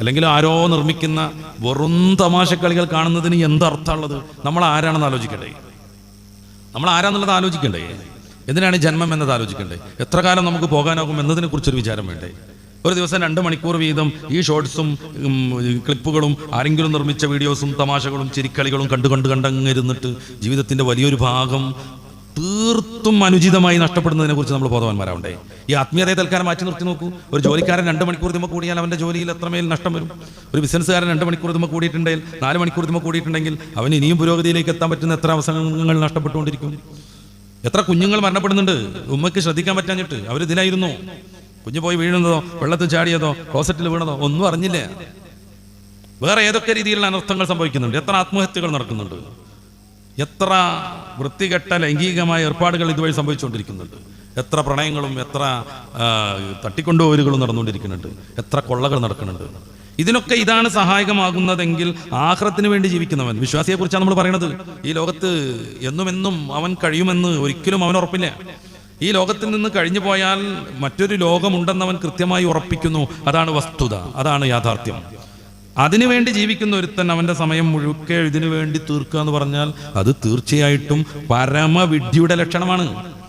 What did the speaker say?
അല്ലെങ്കിൽ ആരോ നിർമ്മിക്കുന്ന വെറും തമാശക്കളികൾ കാണുന്നതിന് എന്തർത്ഥമുള്ളത്? നമ്മൾ ആരാണെന്ന് ആലോചിക്കണ്ടേ? നമ്മൾ ആരാന്നുള്ളത് ആലോചിക്കണ്ടേ? എന്തിനാണ് ജന്മം എന്നത് ആലോചിക്കണ്ടേ? എത്ര കാലം നമുക്ക് പോകാനാകും എന്നതിനെ കുറിച്ചൊരു വിചാരം വേണ്ടേ? ഒരു ദിവസം രണ്ട് മണിക്കൂർ വീതം ഈ ഷോർട്സും ക്ലിപ്പുകളും ആരെങ്കിലും നിർമ്മിച്ച വീഡിയോസും തമാശകളും ചിരിക്കളികളും കണ്ടു കണ്ട് കണ്ടങ്ങിരുന്നിട്ട് ജീവിതത്തിന്റെ വലിയൊരു ഭാഗം തീർത്തും അനുചിതമായി നഷ്ടപ്പെടുന്നതിനെ കുറിച്ച് നമ്മൾ ബോധവാന്മാരാവണ്ടേ? ഈ ആത്മീയതയെ തൽക്കാലം മാറ്റി നിർത്തി നോക്കൂ. ഒരു ജോലിക്കാരൻ രണ്ട് മണിക്കൂർ തുമ്പോൾ കൂടിയാൽ അവന്റെ ജോലിയിൽ എത്രമേൽ നഷ്ടം വരും? ഒരു ബിസിനസ്സുകാരൻ രണ്ട് മണിക്കൂർ തുമ്പോൾ കൂടിയിട്ടുണ്ടെങ്കിൽ നാല് മണിക്കൂർ തുമ്പോൾ കൂടിയിട്ടുണ്ടെങ്കിൽ അവൻ ഇനിയും പുരോഗതിയിലേക്ക് എത്താൻ പറ്റുന്ന എത്ര അവസരങ്ങൾ നഷ്ടപ്പെട്ടുകൊണ്ടിരിക്കും? എത്ര കുഞ്ഞുങ്ങൾ മരണപ്പെടുന്നുണ്ട്? ഉമ്മയ്ക്ക് ശ്രദ്ധിക്കാൻ പറ്റാഞ്ഞിട്ട് അവർ ഇതിലായിരുന്നു. കുഞ്ഞു പോയി വീഴുന്നതോ വെള്ളത്തിൽ ചാടിയതോ ക്ലോസറ്റിൽ വീണതോ ഒന്നും അറിഞ്ഞില്ല. വേറെ ഏതൊക്കെ രീതിയിലുള്ള അനർത്ഥങ്ങൾ സംഭവിക്കുന്നുണ്ട്? എത്ര ആത്മഹത്യകൾ നടക്കുന്നുണ്ട്? എത്ര വൃത്തികെട്ട ലൈംഗികമായ ഏർപ്പാടുകൾ ഇതുവഴി സംഭവിച്ചുകൊണ്ടിരിക്കുന്നുണ്ട്. എത്ര പ്രണയങ്ങളും എത്ര തട്ടിക്കൊണ്ടുപോരുകളും നടന്നുകൊണ്ടിരിക്കുന്നുണ്ട്. എത്ര കൊള്ളകൾ നടക്കുന്നുണ്ട്. ഇതിനൊക്കെ ഇതാണ് സഹായകമാകുന്നതെങ്കിൽ ആഹ്റത്തിന് വേണ്ടി ജീവിക്കുന്നവൻ. വിശ്വാസിയെ കുറിച്ചാണ് നമ്മൾ പറയുന്നത് ഈ ലോകത്ത് എന്നുമെന്നും എന്നും അവൻ കഴിയുമെന്ന് ഒരിക്കലും അവൻ ഉറപ്പില്ല. ഈ ലോകത്തിൽ നിന്ന് കഴിഞ്ഞു പോയാൽ മറ്റൊരു ലോകമുണ്ടെന്ന് അവൻ കൃത്യമായി ഉറപ്പിക്കുന്നു. അതാണ് വസ്തുത. അതാണ് യാഥാർത്ഥ്യം. അതിനുവേണ്ടി ജീവിക്കുന്ന ഒരുത്തൻ അവന്റെ സമയം മുഴുക്കെ ഇതിനു വേണ്ടി തീർക്കുക എന്ന് പറഞ്ഞാൽ അത് തീർച്ചയായിട്ടും പരമവിഡ്ഢിയുടെ ലക്ഷണമാണ്.